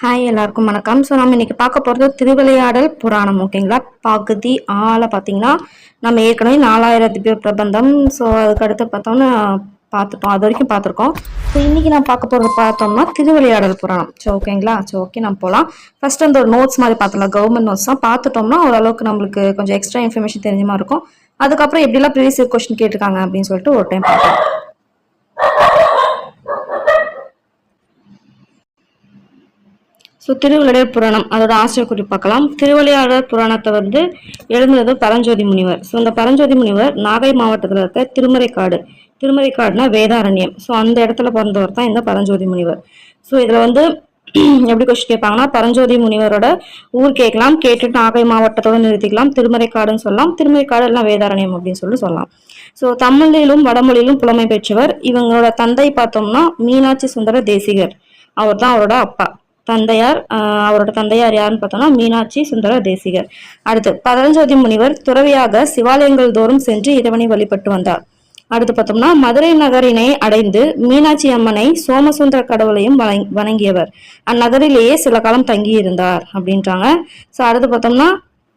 Hi எல்லாருக்கும் வணக்கம். So நம்ம இன்றைக்கி பார்க்க போகிறது திருவிளையாடல் புராணம் ஓகேங்களா பகுதி ஆளை பார்த்தீங்கன்னா நம்ம ஏற்கனவே நாலாயிரத்து பேர் பிரபந்தம். ஸோ அதுக்கடுத்து பார்த்தோம்னா பார்த்துட்டோம் அது வரைக்கும் பார்த்துருக்கோம். ஸோ இன்றைக்கி நான் பார்க்க போகிறது பார்த்தோம்னா திருவிளையாடல் புராணம். ஸோ ஓகேங்களா ஸோ ஓகே நம்ம போகலாம் ஃபஸ்ட் அந்த ஒரு நோட்ஸ் மாதிரி பார்த்துலாம் கவர்மெண்ட் நோட்ஸ் தான். பார்த்துட்டோம்னா ஓரளவுக்கு நம்மளுக்கு கொஞ்சம் எக்ஸ்ட்ரா இன்ஃபர்மேஷன் தெரிஞ்ச மாதிரி இருக்கும். அதுக்கப்புறம் எப்படிலாம் ப்ரீவியஸ் கொஸ்டின் கேட்டிருக்காங்க அப்படின்னு சொல்லிட்டு ஒரு டைம் பார்க்கலாம். ஸோ திருவிளையாடல் புராணம் அதோட ஆசிரியர் குறிப்பு பார்க்கலாம். திருவிளையாடல் புராணத்தை வந்து எழுதுனது பரஞ்சோதி முனிவர். ஸோ அந்த பரஞ்சோதி முனிவர் நாகை மாவட்டத்தில் இருக்க திருமறைக்காடு. திருமறைக்காடுனா வேதாரண்யம். ஸோ அந்த இடத்துல பிறந்தவர் தான் இந்த பரஞ்சோதி முனிவர். ஸோ இதில் வந்து எப்படி கொஸ்டின் கேட்பாங்கன்னா பரஞ்சோதி முனிவரோட ஊர் கேட்கலாம். கேட்டுட்டு நாகை மாவட்டத்தோட நிறுத்திக்கலாம். திருமறைக்காடுன்னு சொல்லலாம். திருமறைக்காடு எல்லாம் வேதாரண்யம் அப்படின்னு சொல்லி சொல்லலாம். ஸோ தமிழிலும் வடமொழியிலும் புலமை பெற்றவர். இவங்களோட தந்தை பார்த்தோம்னா மீனாட்சி சுந்தர தேசிகர். அவர் தான் அவரோட அப்பா. தந்தையார் அவரோட தந்தையார் யாருன்னு பார்த்தோம்னா மீனாட்சி சுந்தர தேசிகர். அடுத்து பதஞ்சோதி முனிவர் துறவியாக சிவாலயங்கள் தோறும் சென்று இறைவனை வழிபட்டு வந்தார். அடுத்து பார்த்தோம்னா மதுரை நகரினை அடைந்து மீனாட்சி அம்மனை சோமசுந்தர கடவுளையும் வணங்- வணங்கியவர். அந்நகரிலேயே சில காலம் தங்கியிருந்தார் அப்படின்றாங்க. ஸோ அடுத்து பார்த்தோம்னா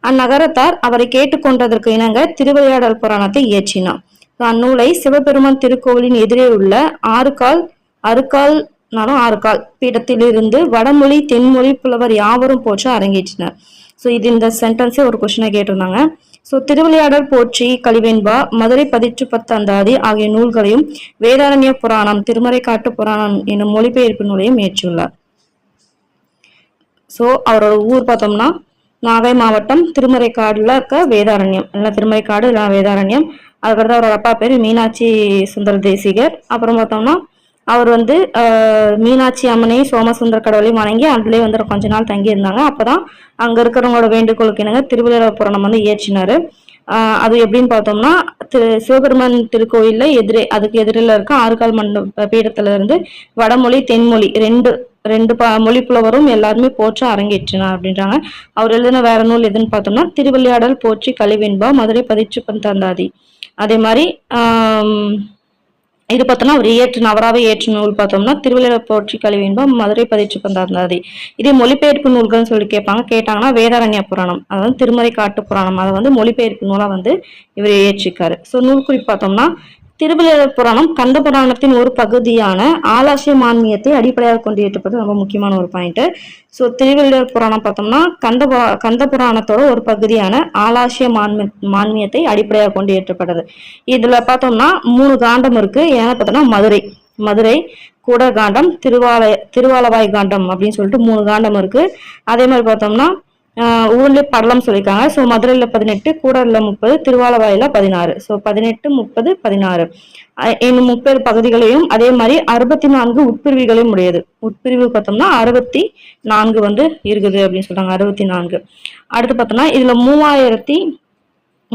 அந்நகரத்தார் அவரை கேட்டுக்கொண்டதற்கு இணங்க திருவிளையாடல் புராணத்தை இயற்றினார். அந்நூலை சிவபெருமான் திருக்கோவிலின் எதிரே உள்ள ஆறுகால் அறுக்கால் அறுகால் நாளும் பீடத்திலிருந்து வடமொழி தென்மொழி புலவர் யாவரும் போற்ற அரங்கேற்றினர். ஸோ இது இந்த சென்டென்ஸே ஒரு கொஸ்டினை கேட்டிருந்தாங்க. ஸோ திருவிளையாடல் போற்றி கலிவெண்பா மதுரை பதிற்று பத்தந்தாதி ஆகிய நூல்களையும் வேதாரண்ய புராணம் திருமறைக்காட்டு புராணம் என்னும் மொழிபெயர்ப்பு நூலையும் இயற்றியுள்ளார் ஸோ அவரோட ஊர் பார்த்தோம்னா நாகை மாவட்டம் திருமறைக்காடுல இருக்க வேதாரண்யம். இல்லை திருமறைக்காடு இல்லை வேதாரண்யம். அதுக்கடுத்து அவரோட அப்பா பேர் மீனாட்சி சுந்தர தேசிகர். அப்புறம் பார்த்தோம்னா அவர் வந்து மீனாட்சி அம்மனையும் சோமசுந்தர கடவுளையும் வணங்கி அதுலேயே வந்து கொஞ்ச நாள் தங்கியிருந்தாங்க. அப்போ தான் அங்கே இருக்கிறவங்களோட வேண்டுகோளுக்கு என்னங்க திருவிழா புராணம் வந்து இயற்றினார். அது எப்படின்னு பார்த்தோம்னா திரு சிவபெருமான் திருக்கோயிலில் எதிரே அதுக்கு எதிரில் இருக்க ஆறுகால் மண்ட பீடத்துல இருந்து வடமொழி தென்மொழி ரெண்டு ரெண்டு ப மொழி புலவரும் எல்லாருமே போற்ற அரங்கேற்றினார் அப்படின்றாங்க. அவர் எழுதின வேற நூல் எதுன்னு பார்த்தோம்னா திருவிளையாடல் போற்றி கலிவெண்பா மதுரை பதிற்று பந்தாந்தாதி அதே மாதிரி இது பார்த்தோம்னா அவர் ஏற்று நவராவை ஏற்று நூல் பார்த்தோம்னா திருவிழா போற்றி கலிவெண்பா மதுரை பதிற்று பந்தாந்தாதி இதே மொழிபெயர்ப்பு நூல்கள்னு சொல்லி கேட்பாங்க. கேட்டாங்கன்னா வேதாரண்ய புராணம் அதாவது திருமறை காட்டு புராணம். அதை வந்து மொழிபெயர்ப்பு நூலா வந்து இவர் ஏற்றிருக்காரு ஸோ நூல் குறிப்பு பார்த்தோம்னா திருவிளையாடல் புராணம் கந்த புராணத்தின் ஒரு பகுதியான ஆலாசிய மான்மியத்தை அடிப்படையாக கொண்டு ஏற்றப்பட்டது ரொம்ப முக்கியமான ஒரு பாயிண்ட் ஸோ திருவிளையாடல் புராணம் பார்த்தோம்னா கந்த கந்த புராணத்தோட ஒரு பகுதியான ஆலாசிய மான்மி மான்மியத்தை அடிப்படையாக கொண்டு ஏற்றப்பட்டது இதுல பார்த்தோம்னா மூணு காண்டம் இருக்கு. ஏன்னா பார்த்தோம்னா மதுரை. மதுரை கூடகாண்டம் திருவாலய திருவாலவாய் காண்டம் அப்படின்னு சொல்லிட்டு மூணு காண்டம் இருக்கு. அதே மாதிரி பார்த்தோம்னா ஊர்லேயே படலாம்னு படலம் சொல்லியிருக்காங்க. ஸோ மதுரையில் பதினெட்டு கூடல்ல முப்பது திருவாலவாயில பதினாறு. ஸோ பதினெட்டு முப்பது பதினாறு. இன்னும் முப்பது பகுதிகளையும் அதே மாதிரி அறுபத்தி நான்கு உட்பிரிவுகளையும் உடையது. உட்பிரிவு பார்த்தோம்னா அறுபத்தி நான்கு வந்து இருக்குது அப்படின்னு சொல்றாங்க. அறுபத்தி நான்கு அடுத்து பார்த்தோம்னா இதுல மூவாயிரத்தி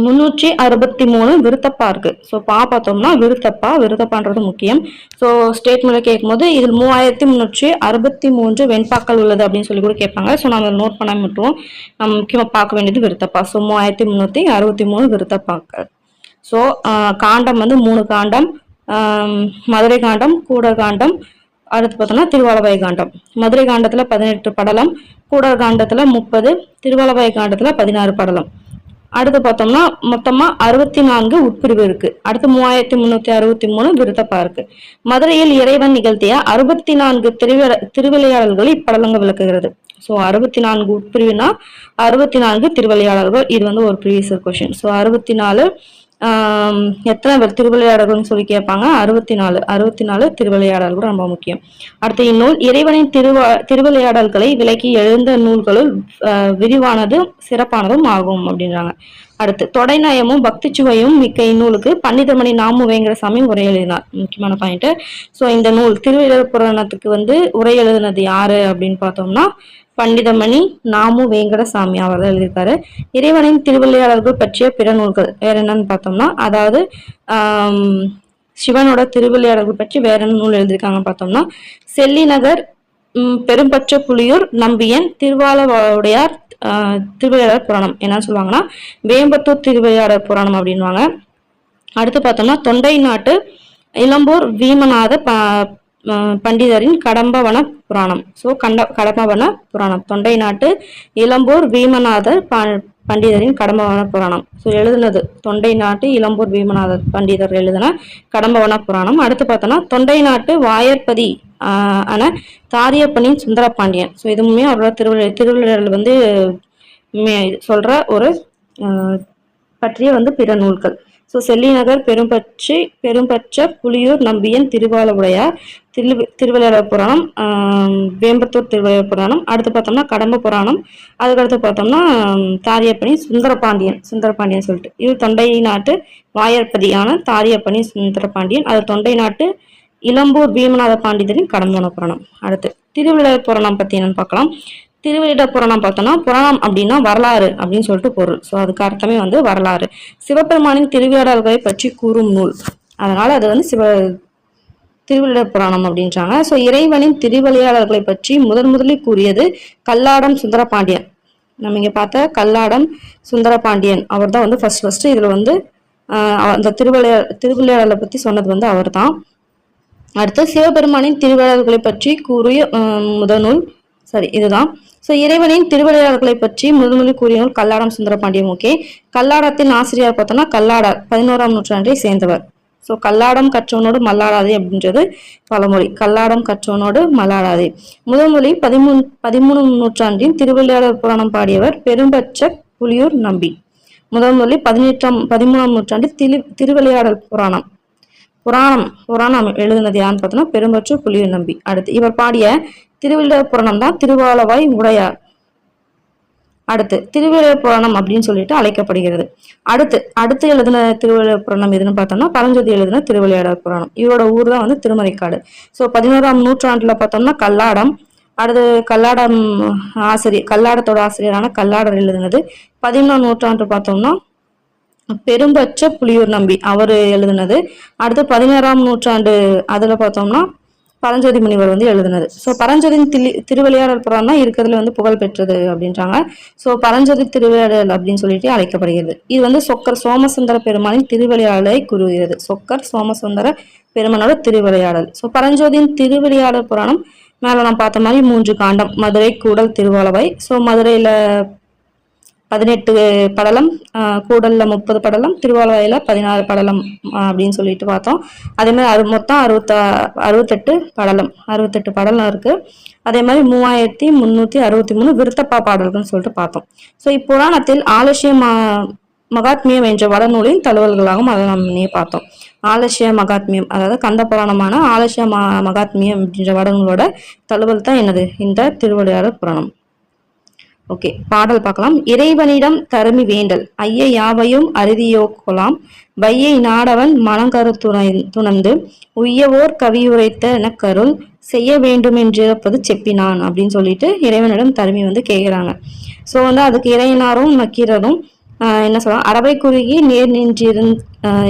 முந்நூற்றி அறுபத்தி மூணு விருத்தப்பா இருக்கு. ஸோ பா பார்த்தோம்னா விருத்தப்பா விருத்தப்பான்றது முக்கியம். ஸோ ஸ்டேட்மெண்ட்ல கேட்கும்போது இதில் மூவாயிரத்தி முன்னூற்றி அறுபத்தி மூன்று வெண்பாக்கள் உள்ளது அப்படின்னு சொல்லி கூட கேட்பாங்க. ஸோ நம்ம நோட் பண்ணாம மட்டும் நம்ம முக்கியமாக பார்க்க வேண்டியது விருத்தப்பா. ஸோ மூவாயிரத்தி முந்நூற்றி அறுபத்தி மூணு விருத்தப்பாக்கள். ஸோ காண்டம் வந்து மூணு காண்டம். மதுரை காண்டம் கூட காண்டம் அடுத்து பார்த்தோம்னா திருவாலவாய் காண்டம். மதுரை காண்டத்தில் பதினெட்டு படலம் கூடர் காண்டத்தில் முப்பது திருவாலவாய் காண்டத்தில் பதினாறு படலம். அடுத்து பார்த்தோம்னா மொத்தமாக அறுபத்தி நான்கு உட்பிரிவு இருக்கு. அடுத்து மூவாயிரத்தி முன்னூற்றி அறுபத்தி மூணு விருத்தப்பா இருக்கு. மதுரையில் இறைவன் நிகழ்த்திய அறுபத்தி நான்கு திருவிழ திருவிளையாடல்களை இப்படலங்க விளக்குகிறது. ஸோ அறுபத்தி நான்கு உட்பிரிவுனா அறுபத்தி நான்கு திருவிளையாடல்கள் இது வந்து ஒரு ப்ரீவியஸ் கொஷின் ஸோ அறுபத்தி நாலு எத்தனை பேர் திருவிளையாடல்கள்னு சொல்லி கேட்பாங்க. அறுபத்தி நாலு அறுபத்தி நாலு திருவிளையாடல்கள் ரொம்ப முக்கியம். அடுத்து இந்நூல் இறைவனின் திருவா திருவிளையாடல்களை விலக்கி எழுந்த நூல்களுள் விரிவானதும் சிறப்பானதும் ஆகும் அப்படின்றாங்க. அடுத்து தொடைநயமும் பக்தி சுவையும் மிக்க இந்நூலுக்கு பண்டிதமணி நாமு வேங்கடசாமி உரை எழுதினார். முக்கியமான பாயிண்ட் ஸோ இந்த நூல் திருவிழர் புராணத்துக்கு வந்து உரை எழுதினது யாரு அப்படின்னு பார்த்தோம்னா பண்டிதமணி நாமு வேங்கடசாமி அவர் தான் எழுதியிருக்காரு. இறைவனின் திருவிளையாளர்கள் பற்றிய பிற நூல்கள் வேற என்னன்னு பார்த்தோம்னா அதாவது சிவனோட திருவிளையாடல்கள் பற்றி வேற என்ன நூல் எழுதியிருக்காங்கன்னு பார்த்தோம்னா செல்லிநகர் பெரும்பற்ற புலியூர் நம்பியன் திருவாலவுடையார் திருவையாளர் புராணம். என்ன சொல்லுவாங்கன்னா வேம்பத்தூர் திருவையாளர் புராணம் அப்படின்வாங்க அடுத்து பார்த்தோம்னா தொண்டை நாட்டு இளம்பூர் வீமநாத ப பண்டிதரின் கடம்பவன புராணம். ஸோ கண்ட கடம்பவன புராணம். தொண்டை நாட்டு இளம்பூர் வீமநாதர் ப- பண்டிதரின் கடம்பவன புராணம். ஸோ எழுதுனது தொண்டை நாட்டு இளம்பூர் வீமநாதர் பண்டிதர் எழுதின கடம்பவன புராணம். அடுத்து பார்த்தோன்னா தொண்டை நாட்டு வாயற்பதி ஆன தாரியப்பனின் சுந்தரபாண்டியன். ஸோ இதுவுமே அவரோட திருவிழா திருவிழாவில் வந்து மே- ஒரு பற்றிய வந்து பிற நூல்கள். ஸோ செல்லிநகர் பெரும்பற்றி பெரும்பற்ற புலியூர் நம்பியன் திருவாலவுடையார் திரு திருவிளையாடல் புராணம் வேம்பத்தூர் திருவிளையாடல் புராணம் அடுத்து பார்த்தோம்னா கடம்ப புராணம் அதுக்கடுத்து பார்த்தோம்னா தாரியப்பணி சுந்தரபாண்டியன் சுந்தரபாண்டியன் சொல்லிட்டு. இது தொண்டை நாட்டு வாயற்பதியான தாரியப்பனி சுந்தரபாண்டியன். அது தொண்டை நாட்டு இளம்பூர் பீமநாத பாண்டிதரின் கடம்பவன புராணம். அடுத்து திருவிளையாடல் புராணம் பற்றி என்னன்னு பார்க்கலாம். திருவிழிட புராணம் பார்த்தோம்னா புராணம் அப்படின்னா வரலாறு அப்படின்னு சொல்லிட்டு பொருள். ஸோ அதுக்கு அர்த்தமே வந்து வரலாறு. சிவபெருமானின் திருவிளையாடல்களை பற்றி கூறும் நூல். அதனால அது வந்து சிவ திருவிழிட புராணம் அப்படின்றாங்க. ஸோ இறைவனின் திருவிளையாடல்களை பற்றி முதன் முதலில் கூறியது கல்லாடம் சுந்தரபாண்டியன். நம்ம இங்கே பார்த்த கல்லாடம் சுந்தரபாண்டியன் அவர் தான் வந்து ஃபர்ஸ்ட் ஃபர்ஸ்ட் இதில் வந்து அந்த திருவிளையா திருவிளையாடலை பற்றி சொன்னது வந்து அவர் தான் அடுத்து சிவபெருமானின் திருவிளையாடல்களை பற்றி கூறிய முதநூல் சரி இதுதான். ஸோ இறைவனின் திருவிளையாடல்களை பற்றி முதன்முதலில் கூறிய நூல் கல்லாடம் சுந்தரபாண்டியம் ஓகே கல்லாடத்தின் ஆசிரியர் பார்த்தோன்னா கல்லாடர் பதினோராம் நூற்றாண்டை சேர்ந்தவர். ஸோ கல்லாடம் கற்றவனோடு மல்லாடாதே அப்படின்றது பழமொழி. கல்லாடம் கற்றவனோடு மல்லாடாதே. முதன்மொழி பதிமூணு பதிமூணாம் நூற்றாண்டின் திருவிளையாடல் புராணம் பாடியவர் பெரும்பற்ற புலியூர் நம்பி. முதன்மொழி பதினெட்டாம் பதிமூணாம் நூற்றாண்டு திரு திருவிளையாடல் புராணம். புராணம் புராணம் எழுதினது யாருன்னு பார்த்தோன்னா பெரும்பற்று புலியூர் நம்பி. அடுத்து இவர் பாடிய திருவிழா புராணம் தான் திருவாலவாய் உடையார். அடுத்து திருவிழா புராணம் அப்படின்னு சொல்லிட்டு அழைக்கப்படுகிறது. அடுத்து அடுத்து எழுதின திருவிளையாடல் புராணம் எதுன்னு பார்த்தோம்னா பரஞ்சோதி எழுதின திருவிளையாடல் புராணம். இவரோட ஊர் தான் வந்து திருமறைக்காடு. ஸோ பதினோராம் நூற்றாண்டுல பார்த்தோம்னா கல்லாடம். அடுத்து கல்லாடம் ஆசிரியர் கல்லாடத்தோட ஆசிரியரான கல்லாடர் எழுதினது. பதினொன்றாம் நூற்றாண்டு பார்த்தோம்னா பெரும்பற்ற புலியூர் நம்பி அவர் எழுதினது. அடுத்து பதினேறாம் நூற்றாண்டு அதில் பார்த்தோம்னா பரஞ்சோதி முனிவர் வந்து எழுதினது. ஸோ பரஞ்சோதியின் திரு திருவிளையாடல் புறம் தான் இருக்கிறதுல வந்து புகழ் பெற்றது அப்படின்றாங்க. ஸோ பரஞ்சோதி திருவிளையாடல் அப்படின்னு சொல்லிட்டு அழைக்கப்படுகிறது. இது வந்து சொக்கர் சோமசுந்தர பெருமானின் திருவிளையாடலை கூறுகிறது. சொக்கர் சோமசுந்தர பெருமானோட திருவிளையாடல் ஸோ பரஞ்சோதியின் திருவிளையாடல் புராணம் மேலே நான் பார்த்த மாதிரி மூன்று காண்டம். மதுரை கூடல் திருவாலவை. ஸோ மதுரையில் பதினெட்டு படலம் கூடலில் முப்பது படலம் திருவாலவாயில பதினாறு படலம் அப்படின்னு சொல்லிட்டு பார்த்தோம். அதே மாதிரி அறு மொத்தம் அறுபத்தா அறுபத்தெட்டு படலம் அறுபத்தெட்டு படலம் இருக்குது அதே மாதிரி மூவாயிரத்தி முந்நூற்றி அறுபத்தி மூணு விருத்தப்பா பாடல்கள்னு சொல்லிட்டு பார்த்தோம். ஸோ இப்புராணத்தில் ஆலசிய மா மகாத்மியம் என்ற வடநூலின் தழுவல்களாகவும் அதை நம்ம முன்னே பார்த்தோம். ஆலசிய மகாத்மியம் அதாவது கந்த புராணமான ஆலசிய மா மகாத்மியம் அப்படின்ற வடநூலோட தழுவல் தான் என்னது? இந்த திருவள்ளுவர் புராணம். ஓகே பாடல் பார்க்கலாம். இறைவனிடம் தருமி வேண்டல். ஐய யாவையும் அறுதியோ கொலாம் வையை நாடவன் மனங்கரு துணை துணந்து. உய்யவோர் கவியுரைத்த கருள். செய்ய வேண்டுமென்றிருப்பது செப்பினான் அப்படின்னு சொல்லிட்டு இறைவனிடம் தருமி வந்து கேட்குறாங்க ஸோ வந்து அதுக்கு இறையனாரும் நக்கீரரும் என்ன சொல்லலாம் அறவை குறுகி நேர் நின்றிருந்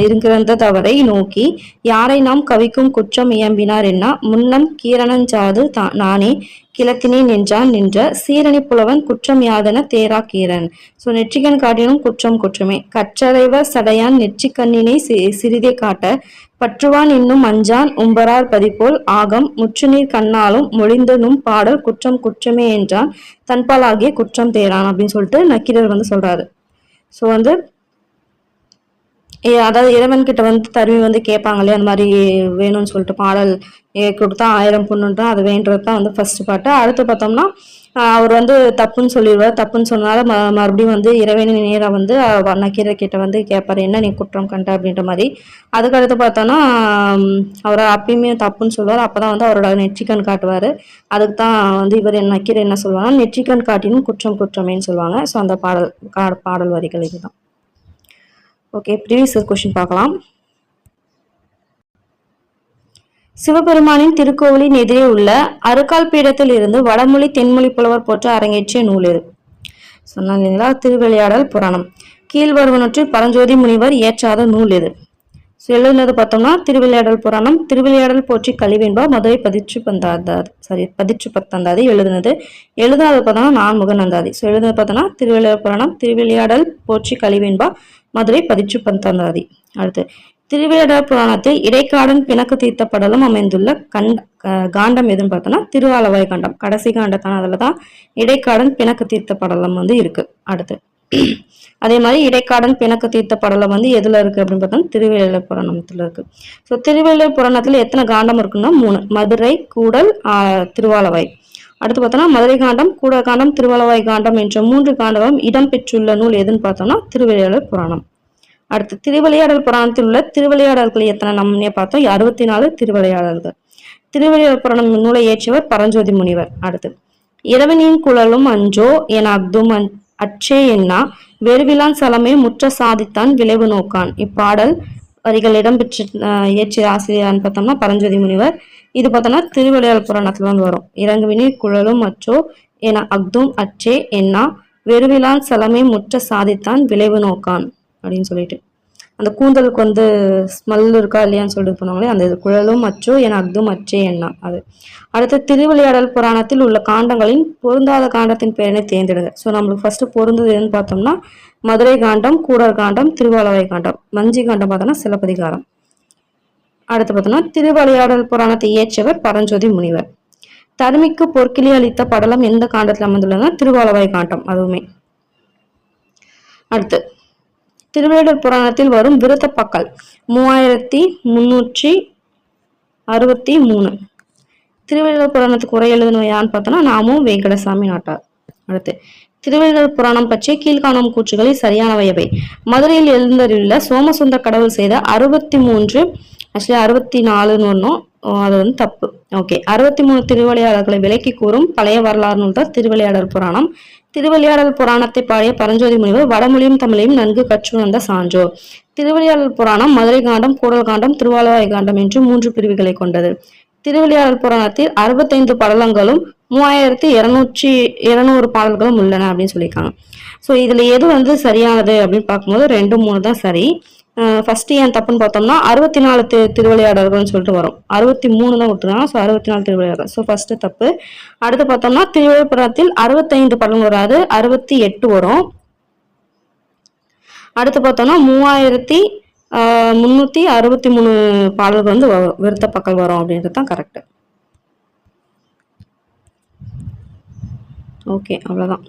இருக்கிறந்த தவறை நோக்கி யாரை நாம் கவிக்கும் குற்றம் இயம்பினார் என்ன? முன்னம் கீரணஞ்சாது தா நானே. கிழக்கினே என்றான் நின்ற சீரணி புலவன் குற்றம் யாதென தேரா கீரன் ஸோ நெற்றிக்கண் காட்டினும் குற்றம் குற்றமே. கற்றறைவ சடையான் நெற்றிக்கண்ணினை சி- சிறிதே காட்ட பற்றுவான் இன்னும் அஞ்சான் உம்பரார் பதிப்போல் ஆகம் முற்றுநீர் கண்ணாலும் மொழிந்தனும் பாடல் குற்றம் குற்றமே என்றான் தன்பாலாகிய குற்றம் தேரான் அப்படின்னு சொல்லிட்டு நக்கீரர் வந்து சொல்றாரு. ஸோ வந்து அதாவது இறைவன் கிட்ட வந்து தருவி வந்து கேட்பாங்களே அந்த மாதிரி வேணும்னு சொல்லிட்டு பாடல் ஏ, கொடுத்தா ஆயிரம் பொண்ணுன்றா அது வேண்டது தான் வந்து ஃபர்ஸ்ட் பாட்டு. அடுத்து பார்த்தோம்னா அவர் வந்து தப்புன்னு சொல்லிடுவார். தப்புன்னு சொன்னால ம மறுபடியும் வந்து இறைவனின் நேராக வந்து நக்கீரை கிட்ட வந்து கேட்பாரு. என்ன நீ குற்றம் கண்ட? அப்படின்ற மாதிரி. அதுக்கடுத்து பார்த்தோன்னா அவர் அப்பயுமே தப்புன்னு சொல்லுவார். அப்போ தான் வந்து அவரோட நெற்றிக்கண் காட்டுவார். அதுக்கு தான் வந்து இவர் என்ன நக்கீரர் என்ன சொல்லுவாங்கன்னா நெற்றிக்கண் காட்டினும் குற்றம் குற்றமேன்னு சொல்லுவாங்க. ஸோ அந்த பாடல் கா- பாடல் வரிகள் இதுதான். ஓகே ப்ரீவியஸ் கொஷின் பார்க்கலாம். சிவபெருமானின் திருக்கோவிலின் எதிரே உள்ள அருக்கால் பீடத்தில் இருந்து வடமொழி தென்மொழி புலவர் போற்ற அரங்கேற்றிய நூல் இது. சொன்னாங்க திருவிளையாடல் புராணம். கீழ்வருவனற்றில் பரஞ்சோதி முனிவர் இயற்றாத நூல் இது. எழுதுனது பார்த்தோம்னா திருவிளையாடல் புராணம் திருவிளையாடல் போற்றி கழிவின்பா மதுரை பதிச்சு பந்தாதாதி சாரி பதிச்சு பத்தந்தாதி எழுதுனது. எழுதாத பார்த்தோம்னா நான்முகன் அந்தாதி ஸோ எழுதுனது பார்த்தோம்னா திருவிளையாடல் புராணம் திருவிளையாடல் போற்றி கழிவின்பா மதுரை பதிச்சு பத்தந்தாதி அடுத்து திருவிளையாடல் புராணத்தில் இடைக்காடன் பிணக்கு தீர்த்த படலும் அமைந்துள்ள கண்ட காண்டம் எதுன்னு பார்த்தோம்னா திருவாலவாய் காண்டம். கடைசி காண்டத்தான் அதில் தான் இடைக்காடன் பிணக்கு தீர்த்த படலம் வந்து இருக்கு. அடுத்து அதே மாதிரி இடைக்காடன் பிணக்கு தீர்த்த படலம் வந்து எதுல இருக்கு அப்படின்னு பார்த்தோம்னா திருவிளையாடல் புராணத்துல இருக்கு. ஸோ திருவிளையாடல் புராணத்துல எத்தனை காண்டம் இருக்குன்னா மூணு. மதுரை கூடல் திருவாலவாய். அடுத்து பார்த்தோம்னா மதுரை காண்டம் கூட காண்டம் திருவாலவாய் காண்டம் என்ற மூன்று காண்டங்களும் இடம்பெற்றுள்ள நூல் எதுன்னு பார்த்தோம்னா திருவிளையாடல் புராணம். அடுத்து திருவிளையாடல் புராணத்தில் உள்ள திருவிளையாடல்கள் எத்தனை? நம்மனே பார்த்தோம். அறுபத்தி நாலு திருவிளையாடல்கள். திருவிளையாடல் புராணம் நூலை இயற்றியவர் பரஞ்சோதி முனிவர். அடுத்து இரவனின் குழலும் அஞ்சோ என அக்தும் அச்சே என்னா வெறுவிலான் சலமே முற்ற சாதித்தான் விளைவு நோக்கான். இப்பாடல் வரிகள் இடம்பெற்று இயற்றிய ஆசிரியர்னு பார்த்தோம்னா பரஞ்சோதி முனிவர். இது பார்த்தோம்னா திருவிளையாடல் புராணத்துல வந்து வரும். இறங்குவினி குழலும் அச்சோ என அக்தும் அச்சே என்னா வெறுவிலான் சலமே முற்ற சாதித்தான் விளைவு நோக்கான் அப்படின்னு சொல்லிட்டு. அந்த கூந்தலுக்கு வந்து ஸ்மெல் இருக்கா இல்லையான்னு சொல்லிட்டு போனாங்களே அந்த இது குழலும் அச்சோ என அக்தும் அச்சே எண்ணா அது. அடுத்து திருவிளையாடல் புராணத்தில் உள்ள காண்டங்களின் பொருந்தாத காண்டத்தின் பெயரை தேர்ந்தெடுங்க. ஸோ நம்மளுக்கு ஃபர்ஸ்ட் பொருந்தது எதுன்னு பார்த்தோம்னா மதுரை காண்டம் கூடர் காண்டம் திருவாலவை காண்டம். மஞ்சி காண்டம் பார்த்தோம்னா சிலப்பதிகாரம். அடுத்து பார்த்தோம்னா திருவிளையாடல் புராணத்தை இயற்றியவர் பரஞ்சோதி முனிவர். தருமிக்கு பொற்கிளி அளித்த படலம் எந்த காண்டத்தில் அமைந்துள்ளதுன்னா திருவாலவாய் காண்டம் அதுவுமே. அடுத்து திருவேடர் புராணத்தில் வரும் விருத்தப்பாக்கள் மூவாயிரத்தி முன்னூற்றி அறுபத்தி மூணு. திருவிளையாடல் புராணத்துக்கு உரை எழுதினவர் யாருன்னு நாமும் வெங்கடசாமி நாட்டார். அடுத்து திருவிளையாடல் புராணம் பற்றிய கீழ்காணும் கூற்றுகளில் சரியானவை எவை மதுரையில் எழுந்தருள்ள சோமசுந்தர் கடவுள் செய்த அறுபத்தி மூன்று ஆக்சுவலி அறுபத்தி நாலுன்னு ஒன்றும் அது வந்து தப்பு. ஓகே அறுபத்தி மூணு திருவிளையாடல்களை விலக்கி கூறும் பழைய வரலாறு நூல் தான் திருவிளையாடல் புராணம். திருவிளையாடல் புராணத்தை பாடிய பரஞ்சோதி முனிவர் வடமொழியும் தமிழையும் நன்கு கற்றுணர்ந்த சான்றோர். திருவிளையாடல் புராணம் மதுரை காண்டம் கூடல் காண்டம் திருவாலவாய் காண்டம் என்று மூன்று பிரிவுகளை கொண்டது. திருவிளையாடல் புராணத்தில் அறுபத்தைந்து படலங்களும் மூவாயிரத்தி இருநூற்றி இருநூறு பாடல்களும் உள்ளன அப்படின்னு சொல்லியிருக்காங்க. ஸோ இதுல எது வந்து சரியானது அப்படின்னு பார்க்கும்போது ரெண்டு மூணு தான் சரி. ஃபஸ்ட்டு ஏன் தப்புன்னு பார்த்தோம்னா அறுபத்தி நாலு திரு திருவிளையாடல்கள்னு சொல்லிட்டு வரும். அறுபத்தி மூணு தான் கொடுத்துருக்காங்க. ஸோ அறுபத்தி நாலு திருவிளையாடல். ஸோ ஃபஸ்ட்டு தப்பு. அடுத்து பார்த்தோம்னா திருவிழப்புறத்தில் அறுபத்தைந்து படம் வராது. அறுபத்தி எட்டு வரும். அடுத்து பார்த்தோம்னா மூவாயிரத்தி முந்நூற்றி அறுபத்தி மூணு பாடல்கள் வந்து வரும் விருத்த பக்கல் வரும் அப்படின்றது தான் கரெக்ட் ஓகே அவ்வளோதான்